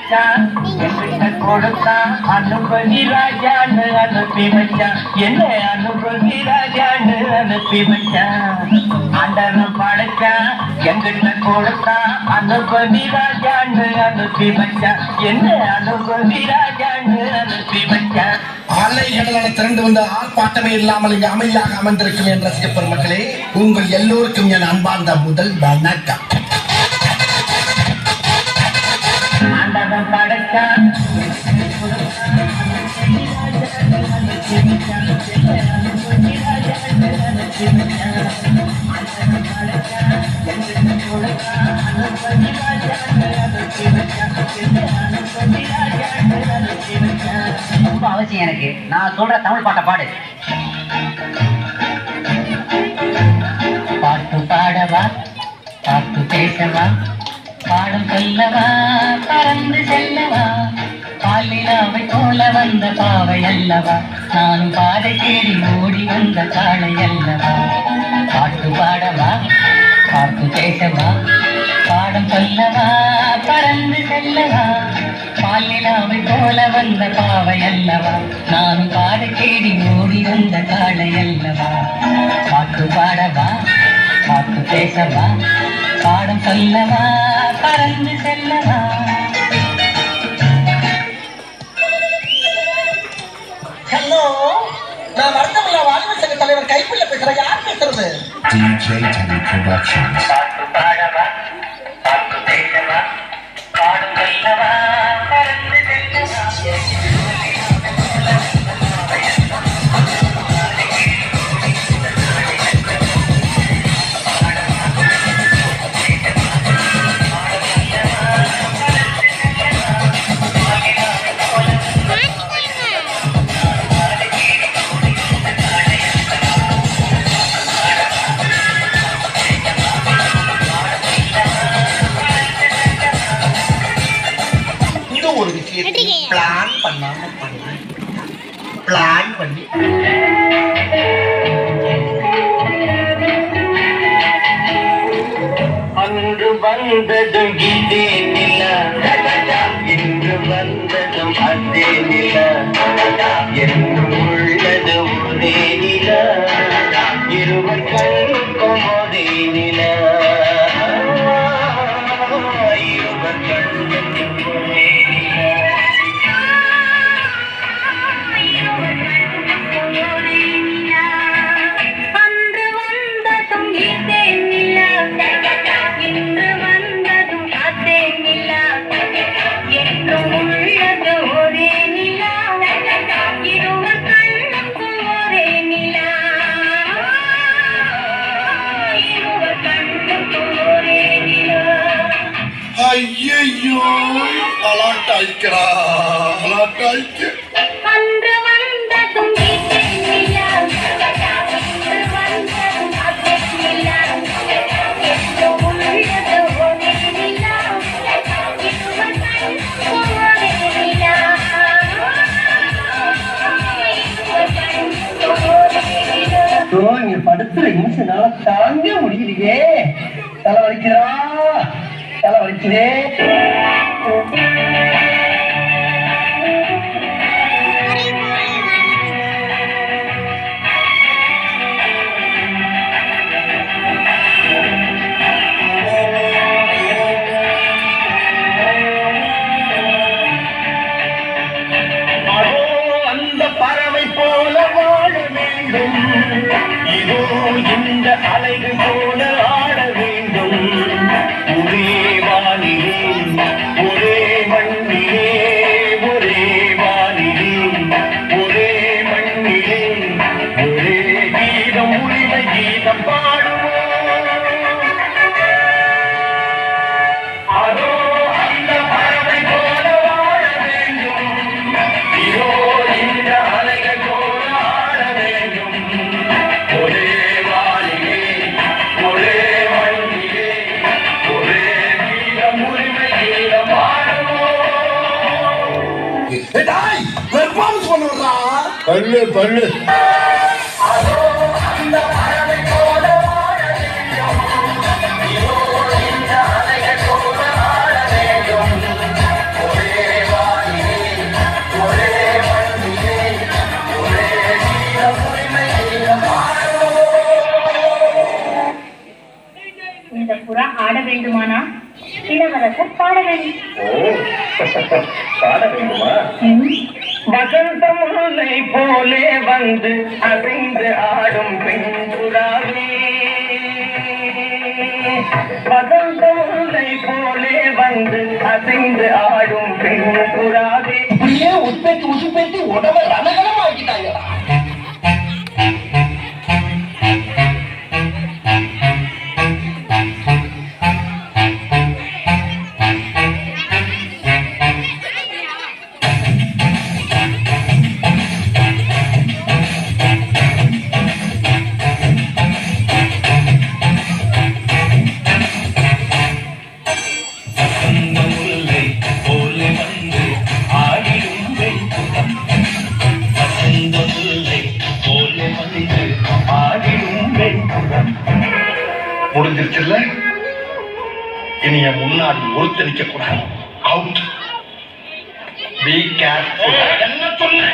படைச்சான் என்கிட்ட கொடுத்தான் அனுபவி ராஜான்னு அனுப்பி வச்சான் என்ன அனுபவி ராஜான்னு அனுப்பி வச்சான் ஆண்டவன் படைச்சான் என்கிட்ட கொடுத்தான் அனுபவி ராஜான்னு அனுப்பி வச்சான் என்ன அனுபவி ராஜான்னு அனுப்பி வச்சான் அலைகடலான திரண்டு வந்த ஆர்ப்பாட்டமே இல்லாமல் இங்கு அமைதியாக அமர்ந்திருக்கும் என் ரசிக பெருமக்களே. உங்கள் எல்லோருக்கும் என் அன்பார்ந்த முதல் வணக்கம். நான் சொல்ற தமிழ் பாட்டை பாடு. பாட்டு பாடவா? பாட்டு பேசவா? பாடம் சொல்லவா? பறந்து செல்லவா? பாலிலாவை போல வந்த பாவை அல்லவா? நானும் பாதை தேடி ஓடி வந்த காளை அல்லவா? பாட்டு பாடவா? பாட்டு பேசவா? பாடம் சொல்லவா? பறந்து செல்லவா? பாலிலாவை போல வந்த பாவை அல்லவா நானும் பாதை தேடி ஓடி வந்த காளை அல்லவா பாட்டு பாடவா? பாட்டு பேசவா? பாடம் சொல்லவா? பறந்து செல்லவா? ஹலோ நான் வருத்தமில்லா வாலிப சங்க தலைவர் கைப்பிள்ள பேசுறேன். யார் பேசுறது? DJ Teddy Productions. பிளான் பண்ணாம பண்ணி பிளான் பண்ணி அன்று வந்ததும் இதே நில. இன்று வந்ததும் அதே நில. என்று உள்ளது ஒரே நில. இருவர் கண்ணுக்கும் இங்க படுத்துற இன்சுனால தாங்க முடியலையே. தலை வலிக்கிறா தலை வலிக்குதே. பல்லு பல்லு. புறா ஆட வேண்டுமானா? இளவரசர் பாட வேண்டும் பாட வேண்டுமா? வசந்தம் முல்லை போலே வந்து அசைந்து ஆடும் பெண்புறாவே வசந்த முல்லை போலே வந்து அசைந்து ஆடும் பெண்புறாவே இப்படியே உற்பத்தி உசுப்பேத்தி உடம்ப ரணகலம் ஆக்கிட்டாங்கடா முடிஞ்சிருச்சுல்ல? இனி என் முன்னாடி ஒருத்த நிக்க கூடாது அவுட் பி கேர்ஃபுல் என்ன சொன்ன?